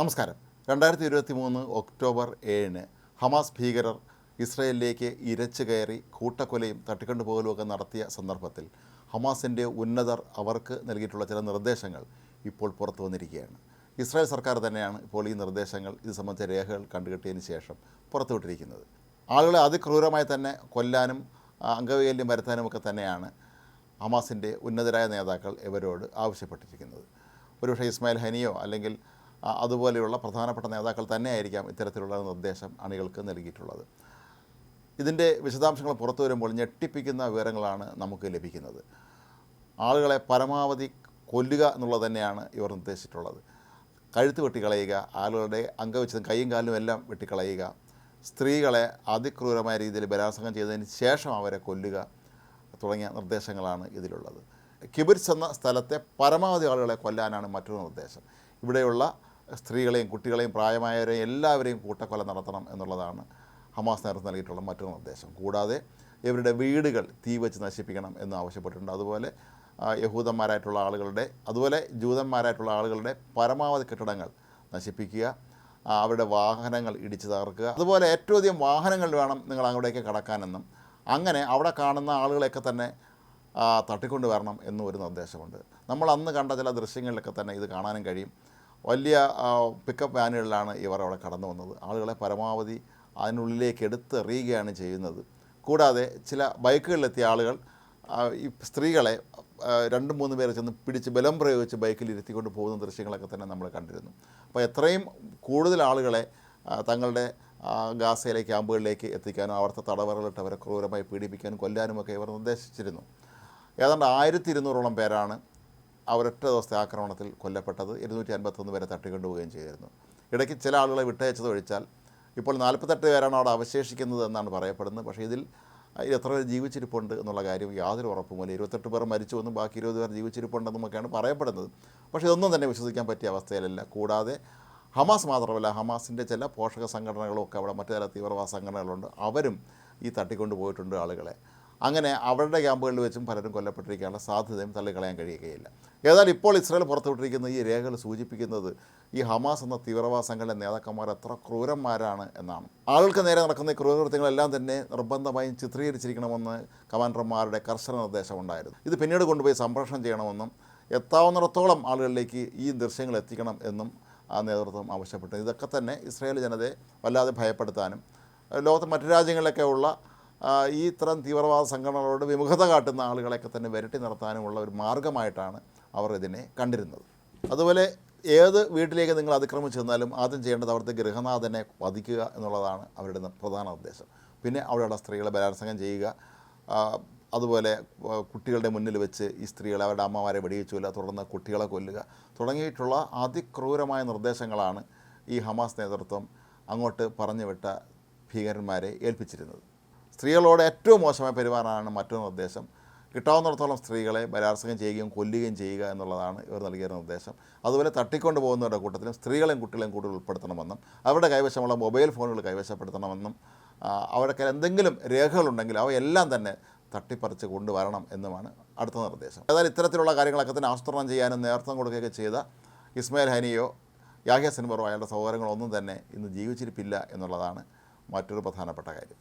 നമസ്കാരം. രണ്ടായിരത്തി ഇരുപത്തി മൂന്ന് ഒക്ടോബർ ഏഴിന് ഹമാസ് ഭീകരർ ഇസ്രയേലിലേക്ക് ഇരച്ചു കയറി കൂട്ടക്കൊലയും തട്ടിക്കൊണ്ടുപോകലും ഒക്കെ നടത്തിയ സന്ദർഭത്തിൽ ഹമാസിന്റെ ഉന്നതർ അവർക്ക് നൽകിയിട്ടുള്ള ചില നിർദ്ദേശങ്ങൾ ഇപ്പോൾ പുറത്തു വന്നിരിക്കുകയാണ്. ഇസ്രായേൽ സർക്കാർ തന്നെയാണ് ഇപ്പോൾ ഈ നിർദ്ദേശങ്ങൾ ഇത് സംബന്ധിച്ച രേഖകൾ കണ്ടുകെട്ടിയതിന് ശേഷം പുറത്തുവിട്ടിരിക്കുന്നത് ആളുകളെ അതിക്രൂരമായി തന്നെ കൊല്ലാനും അംഗവൈകല്യം വരുത്താനും ഒക്കെ തന്നെയാണ് ഹമാസിന്റെ ഉന്നതരായ നേതാക്കൾ ഇവരോട് ആവശ്യപ്പെട്ടിരിക്കുന്നത്. ഒരുപക്ഷെ ഇസ്മായിൽ ഹനിയോ അല്ലെങ്കിൽ അതുപോലെയുള്ള പ്രധാനപ്പെട്ട നേതാക്കൾ തന്നെയായിരിക്കാം ഇത്തരത്തിലുള്ള നിർദ്ദേശം അണികൾക്ക് നൽകിയിട്ടുള്ളത്. ഇതിന്റെ വിശദാംശങ്ങൾ പുറത്തു വരുമ്പോൾ ഞെട്ടിപ്പിക്കുന്ന വിവരങ്ങളാണ് നമുക്ക് ലഭിക്കുന്നത്. ആളുകളെ പരമാവധി കൊല്ലുക എന്നുള്ളത് തന്നെയാണ് ഇവർ നിർദ്ദേശിച്ചിട്ടുള്ളത്. കഴുത്ത് വെട്ടിക്കളയുക ആളുകളുടെ അംഗവിച്ഛേദം കൈയും കാലും എല്ലാം വെട്ടിക്കളയുക സ്ത്രീകളെ അതിക്രൂരമായ രീതിയിൽ ബലാത്സംഗം ചെയ്തതിന് ശേഷം അവരെ കൊല്ലുക തുടങ്ങിയ നിർദ്ദേശങ്ങളാണ് ഇതിലുള്ളത്. കിബിർസ് എന്ന സ്ഥലത്തെ പരമാവധി ആളുകളെ കൊല്ലാനാണ് മറ്റൊരു നിർദ്ദേശം. ഇവിടെയുള്ള സ്ത്രീകളെയും കുട്ടികളെയും പ്രായമായവരെയും എല്ലാവരെയും കൂട്ടക്കൊല നടത്തണം എന്നുള്ളതാണ് ഹമാസ് നേരത്തെ നൽകിയിട്ടുള്ള മറ്റൊരു നിർദ്ദേശം. കൂടാതെ ഇവരുടെ വീടുകൾ തീ വെച്ച് നശിപ്പിക്കണം എന്ന് ആവശ്യപ്പെട്ടിട്ടുണ്ട്. അതുപോലെ യഹൂദന്മാരായിട്ടുള്ള ആളുകളുടെ അതുപോലെ ജൂതന്മാരായിട്ടുള്ള ആളുകളുടെ പരമാവധി കെട്ടിടങ്ങൾ നശിപ്പിക്കുക അവരുടെ വാഹനങ്ങൾ ഇടിച്ചു തകർക്കുക അതുപോലെ ഏറ്റവും അധികം വാഹനങ്ങൾ വേണം നിങ്ങൾ അങ്ങോട്ടേക്ക് കടക്കാനെന്നും അങ്ങനെ അവിടെ കാണുന്ന ആളുകളെയൊക്കെ തന്നെ തട്ടിക്കൊണ്ടു വരണം എന്നും ഒരു നിർദ്ദേശമുണ്ട്. നമ്മൾ അന്ന് കണ്ട ചില ദൃശ്യങ്ങളിലൊക്കെ തന്നെ ഇത് കാണാനും കഴിയും. വലിയ പിക്കപ്പ് വാനുകളിലാണ് ഇവർ അവിടെ കടന്നു വന്നത്. ആളുകളെ പരമാവധി അതിനുള്ളിലേക്ക് എടുത്തെറിയുകയാണ് ചെയ്യുന്നത്. കൂടാതെ ചില ബൈക്കുകളിലെത്തിയ ആളുകൾ ഈ സ്ത്രീകളെ രണ്ടും മൂന്ന് പേരെ ചെന്ന് പിടിച്ച് ബലം പ്രയോഗിച്ച് ബൈക്കിൽ ഇരുത്തിക്കൊണ്ട് പോകുന്ന ദൃശ്യങ്ങളൊക്കെ തന്നെ നമ്മൾ കണ്ടിരുന്നു. അപ്പോൾ എത്രയും കൂടുതൽ ആളുകളെ തങ്ങളുടെ ഗാസയിലെ ക്യാമ്പുകളിലേക്ക് എത്തിക്കാനും അവിടുത്തെ തടവറകളിട്ട് അവരെ ക്രൂരമായി പീഡിപ്പിക്കാനും കൊല്ലാനുമൊക്കെ ഇവർ നിർദ്ദേശിച്ചിരുന്നു. ഏതാണ്ട് ആയിരത്തി ഇരുന്നൂറോളം പേരാണ് അവരൊറ്റ ദിവസത്തെ ആക്രമണത്തിൽ കൊല്ലപ്പെട്ടത് ഇരുന്നൂറ്റി അൻപത്തൊന്ന് പേരെ തട്ടിക്കൊണ്ടുപോവുകയും ചെയ്തിരുന്നു. ഇടയ്ക്ക് ചില ആളുകളെ വിട്ടയച്ചത് ഒഴിച്ചാൽ ഇപ്പോൾ നാൽപ്പത്തെട്ട് പേരാണ് അവിടെ അവശേഷിക്കുന്നത് എന്നാണ് പറയപ്പെടുന്നത്. പക്ഷേ ഇതിൽ എത്ര പേർ ജീവിച്ചിരിപ്പുണ്ട് എന്നുള്ള കാര്യം യാതൊരു ഉറപ്പുമില്ല. ഇരുപത്തെട്ട് പേർ മരിച്ചു എന്നും ബാക്കി ഇരുപത് പേർ ജീവിച്ചിരിപ്പുണ്ടെന്നുമൊക്കെയാണ് പറയപ്പെടുന്നത്. പക്ഷേ ഇതൊന്നും തന്നെ വിശ്വസിക്കാൻ പറ്റിയ അവസ്ഥയിലല്ല. കൂടാതെ ഹമാസ് മാത്രമല്ല ഹമാസിന്റെ ചില പോഷക സംഘടനകളും ഒക്കെ അവിടെ മറ്റു ചില തീവ്രവാദ സംഘടനകളുണ്ട്. അവരും ഈ തട്ടിക്കൊണ്ട് പോയിട്ടുണ്ട് ആളുകളെ. അങ്ങനെ അവരുടെ ക്യാമ്പുകളിൽ വെച്ചും പലരും കൊല്ലപ്പെട്ടിരിക്കാനുള്ള സാധ്യതയും തള്ളിക്കളയാൻ കഴിയുകയില്ല. ഏതായാലും ഇപ്പോൾ ഇസ്രായേൽ പുറത്തുവിട്ടിരിക്കുന്ന ഈ രേഖകൾ സൂചിപ്പിക്കുന്നത് ഈ ഹമാസ് എന്ന തീവ്രവാദ സംഘടന നേതാക്കന്മാർ എത്ര ക്രൂരന്മാരാണ് എന്നാണ്. ആളുകൾക്ക് നേരെ നടക്കുന്ന ഈ ക്രൂരകൃത്യങ്ങളെല്ലാം തന്നെ നിർബന്ധമായും ചിത്രീകരിച്ചിരിക്കണമെന്ന് കമാൻഡർമാരുടെ കർശന നിർദ്ദേശമുണ്ടായിരുന്നു. ഇത് പിന്നീട് കൊണ്ടുപോയി സംപ്രേഷണം ചെയ്യണമെന്നും എത്താവുന്നിടത്തോളം ആളുകളിലേക്ക് ഈ ദൃശ്യങ്ങൾ എത്തിക്കണം എന്നും ആ നേതൃത്വം ആവശ്യപ്പെട്ടു. ഇതൊക്കെ തന്നെ ഇസ്രായേൽ ജനതയെ വല്ലാതെ ഭയപ്പെടുത്താനും ലോകത്തെ മറ്റു രാജ്യങ്ങളിലൊക്കെ ഉള്ള ഈ ഇത്തരം തീവ്രവാദ സംഘടനകളോട് വിമുഖത കാട്ടുന്ന ആളുകളെയൊക്കെ തന്നെ വിരട്ടി നടത്താനുമുള്ള ഒരു മാർഗമായിട്ടാണ് അവർ ഇതിനെ കണ്ടിരുന്നത്. അതുപോലെ ഏത് വീട്ടിലേക്ക് നിങ്ങൾ അതിക്രമിച്ച് ചെന്നാലും ആദ്യം ചെയ്യേണ്ടത് അവിടുത്തെ ഗൃഹനാഥനെ വധിക്കുക എന്നുള്ളതാണ് അവരുടെ പ്രധാന നിർദ്ദേശം പിന്നെ അവിടെയുള്ള സ്ത്രീകളെ ബലാത്സംഗം ചെയ്യുക അതുപോലെ കുട്ടികളുടെ മുന്നിൽ വെച്ച് ഈ സ്ത്രീകളെ അവരുടെ അമ്മമാരെ വെടിവെച്ചു കൊല്ലുക തുടർന്ന് കുട്ടികളെ കൊല്ലുക തുടങ്ങിയിട്ടുള്ള അതിക്രൂരമായ നിർദ്ദേശങ്ങളാണ് ഈ ഹമാസ് നേതൃത്വം അങ്ങോട്ട് പറഞ്ഞു വിട്ട ഭീകരന്മാരെ ഏൽപ്പിച്ചിരുന്നത്. സ്ത്രീകളോട് ഏറ്റവും മോശമായി പെരുമാറാനാണ് മറ്റൊരു നിർദ്ദേശം. കിട്ടാവുന്നിടത്തോളം സ്ത്രീകളെ ബലാത്സംഗം ചെയ്യുകയും കൊല്ലുകയും ചെയ്യുക എന്നുള്ളതാണ് ഇവർ നൽകിയ നിർദ്ദേശം. അതുപോലെ തട്ടിക്കൊണ്ട് പോകുന്നവരുടെ കൂട്ടത്തിലും സ്ത്രീകളെയും കുട്ടികളെയും കൂടുതൽ ഉൾപ്പെടുത്തണമെന്നും അവരുടെ കൈവശമുള്ള മൊബൈൽ ഫോണുകൾ കൈവശപ്പെടുത്തണമെന്നും അവരുടെ എന്തെങ്കിലും രേഖകളുണ്ടെങ്കിൽ അവയെല്ലാം തന്നെ തട്ടിപ്പറിച്ച് കൊണ്ടുവരണം എന്നുമാണ് അടുത്ത നിർദ്ദേശം. ഏതായാലും ഇത്തരത്തിലുള്ള കാര്യങ്ങളൊക്കെ തന്നെ ആസൂത്രണം ചെയ്യാനും നേതൃത്വം കൊടുക്കുകയൊക്കെ ചെയ്ത ഇസ്മായിൽ ഹനിയോ യാഹ്യ സിൻബറോ അയാളുടെ സൗകര്യങ്ങളൊന്നും തന്നെ ഇന്ന് ജീവിച്ചിരിപ്പില്ല എന്നുള്ളതാണ് മറ്റൊരു പ്രധാനപ്പെട്ട കാര്യം.